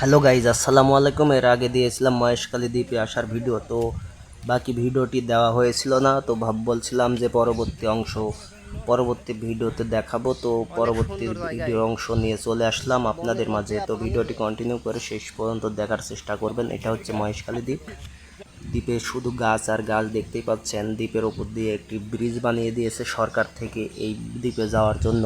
Hello guys আসসালামু আলাইকুম। এর আগে দিয়েছিলাম মহেশখালী দ্বীপে আসার ভিডিও তো বাকি ভিডিওটি দেওয়া হয়েছিল না তো ভাব বলছিলাম যে পরবর্তী অংশ পরবর্তী ভিডিওতে দেখাবো। তো পরবর্তী ভিডিওর অংশ নিয়ে চলে আসলাম আপনাদের মাঝে। তো ভিডিওটি কন্টিনিউ করে শেষ পর্যন্ত দেখার চেষ্টা করবেন। এটা হচ্ছে মহেশখালী দ্বীপ। দ্বীপে শুধু গাছ আর গাছ দেখতেই পাচ্ছেন। দ্বীপের ওপর দিয়ে একটি ব্রিজ বানিয়ে দিয়েছে সরকার থেকে এই দ্বীপে যাওয়ার জন্য।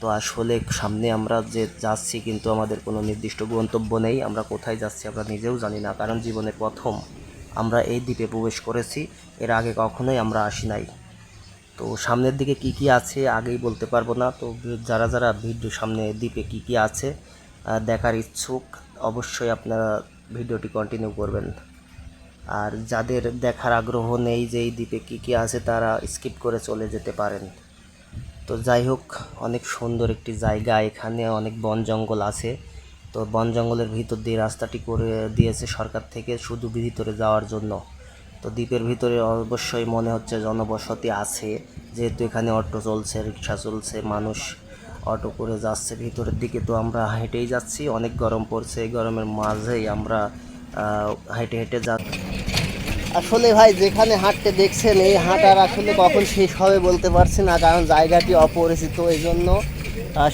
তো আসলে সামনে আমরা যে যাচ্ছি কিন্তু আমাদের কোনো নির্দিষ্ট গন্তব্য নেই, আমরা কোথায় যাচ্ছি আমরা নিজেও জানি না, কারণ জীবনে প্রথম আমরা এই দ্বীপে প্রবেশ করেছি, এর আগে কখনোই আমরা আসি নাই। তো সামনের দিকে কি কি আছে আগেই বলতে পারব না, তো যারা যারা ভিডিও সামনে দ্বীপে কি কি আছে দেখার ইচ্ছুক অবশ্যই আপনারা ভিডিওটি কন্টিনিউ করবেন। আর যাদের দেখার আগ্রহ নেই যে এই দ্বীপে কী কী আছে তারা স্কিপ করে চলে যেতে পারেন। তো যাই হোক, অনেক সুন্দর একটি জায়গা এখানে, অনেক বন জঙ্গল আছে। তো বন জঙ্গলের ভিতর দিয়ে রাস্তাটি করে দিয়েছে সরকার থেকে শুধু ভিতরে যাওয়ার জন্য। তো দ্বীপের ভিতরে অবশ্যই মনে হচ্ছে জনবসতি আছে। যেহেতু এখানে অটো চলছে, রিক্সা চলছে, মানুষ অটো করে যাচ্ছে ভিতরের দিকে। তো আমরা হেঁটেই যাচ্ছি, অনেক গরম পড়ছে। এই গরমের মাঝেই আমরা হেঁটে হেঁটে যাচ্ছি। আসলে ভাই, যেখানে হাঁটতে দেখছেন, এই হাঁটার আসলে কখন শেষ হবে বলতে পারছি না, কারণ জায়গাটি অপরিচিত এই জন্য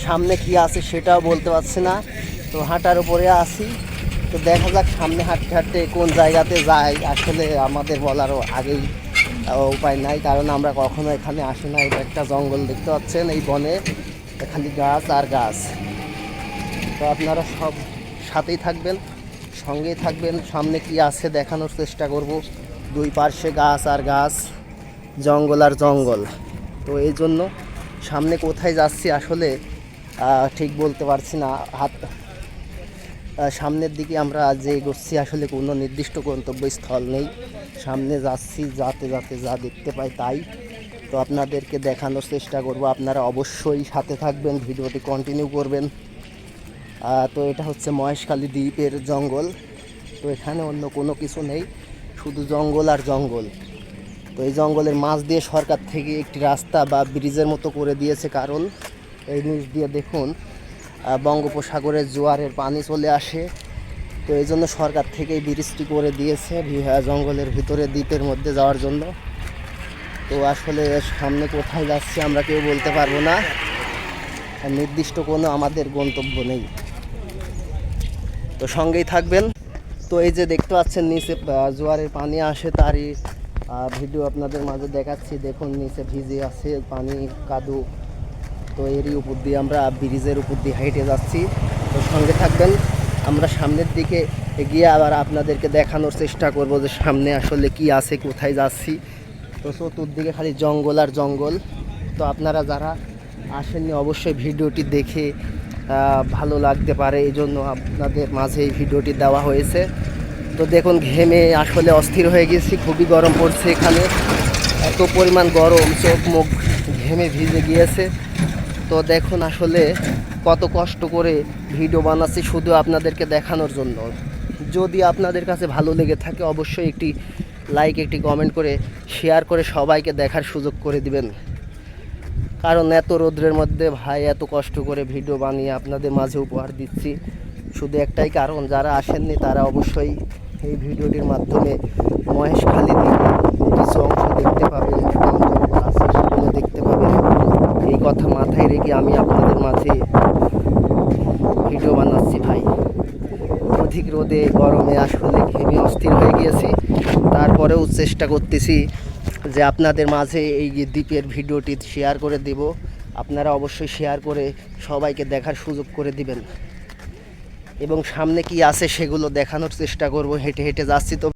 সামনে কি আছে সেটাও বলতে পারছি না। তো হাঁটার উপরে আছি। তো দেখা যাক সামনে হাঁটতে হাঁটতে কোন জায়গাতে যাই। আসলে আমাদের বলারও আগেই উপায় নাই, কারণ আমরা কখনো এখানে আসি না। এটা একটা জঙ্গল, দেখতে পাচ্ছেন, এই বনে খালি গাছ আর গাছ। তো আপনারা সব সাথেই থাকবেন, সঙ্গেই থাকবেন। সামনে কি আছে দেখানোর চেষ্টা করব। দুই পার্শ্বে গাছ আর গাছ, জঙ্গল আর জঙ্গল। তো এই জন্য সামনে কোথায় যাচ্ছি আসলে ঠিক বলতে পারছি না। হাত সামনের দিকে আমরা যে এগোচ্ছি আসলে কোনো নির্দিষ্ট গন্তব্যস্থল নেই। সামনে যাচ্ছি, যাতে যাতে যা দেখতে পাই তাই। তো আপনাদেরকে দেখানোর চেষ্টা করব। আপনারা অবশ্যই সাথে থাকবেন, ভিডিওটি কন্টিনিউ করবেন। তো এটা হচ্ছে মহেশখালী দ্বীপের জঙ্গল। তো এখানে অন্য কোনো কিছু নেই। শুধু জঙ্গল আর জঙ্গল। তো এই জঙ্গলের মাছ দিয়ে সরকার থেকে একটি রাস্তা বা ব্রিজের মতো করে দিয়েছে কারণ, এই নিচ দিয়ে দেখুন বঙ্গোপসাগরের জোয়ারের পানি চলে আসে। তো এই জন্য সরকার থেকে এই ব্রিজটি করে দিয়েছে জঙ্গলের ভিতরে দ্বীপের মধ্যে যাওয়ার জন্য। তো আসলে সামনে কোথায় যাচ্ছি আমরা কেউ বলতে পারব না। নির্দিষ্ট কোনো আমাদের গন্তব্য নেই। তো সঙ্গেই থাকবেন। তো এই যে দেখতে পাচ্ছেন নিচে জোয়ারের পানি আসে তারই ভিডিও আপনাদের মাঝে দেখাচ্ছি। দেখুন, নিচে ভিজে আছে পানি, কাদু। তো এরই উপর দিয়ে আমরা ব্রিজের উপর দিয়ে হেঁটে যাচ্ছি। তো সঙ্গে থাকবেন, আমরা সামনের দিকে এগিয়ে আবার আপনাদেরকে দেখানোর চেষ্টা করব যে সামনে আসলে কি আছে, কোথায় যাচ্ছি। তো চতুর্দিকে খালি জঙ্গল আর জঙ্গল। তো আপনারা যারা আসেননি, অবশ্যই ভিডিওটি দেখে ভালো লাগতে পারে এই জন্য আপনাদের মাঝে এই ভিডিওটি দেওয়া হয়েছে। তো দেখুন, ঘেমে আসলে অস্থির হয়ে গেছি, খুবই গরম পড়ছে এখানে। এত পরিমাণ গরম, চোখ মুখ ঘেমে ভিজে গিয়েছে। তো দেখুন আসলে কত কষ্ট করে ভিডিও বানাচ্ছি শুধু আপনাদেরকে দেখানোর জন্য। যদি আপনাদের কাছে ভালো লেগে থাকে, অবশ্যই একটি লাইক একটি কমেন্ট করে শেয়ার করে সবাইকে দেখার সুযোগ করে দিবেন। কারণ এত রোদ্রের মধ্যে ভাই, এত কষ্ট করে ভিডিও বানিয়ে আপনাদের মাঝে উপহার দিচ্ছি। শুধু একটাই কারণ, যারা আসেননি তারা অবশ্যই এই ভিডিওটির মাধ্যমে মহেশখালী কিছু অংশ দেখতে সেগুলো দেখতে পাবেন এই কথা মাথায় রেখে আমি আপনাদের মাঝে ভিডিও বানাচ্ছি ভাই। অধিক রোদে গরমে আসলে ঘেমে অস্থির হয়ে গিয়েছি। তারপরেও চেষ্টা করতেছি যে আপনাদের মাঝে এই দ্বীপের ভিডিওটি শেয়ার করে দেব। আপনারা অবশ্যই শেয়ার করে সবাইকে দেখার সুযোগ করে দিবেন। এবং সামনে কি আছে সেগুলো দেখানোর চেষ্টা করব। হেঁটে হেঁটে যাচ্ছি তো।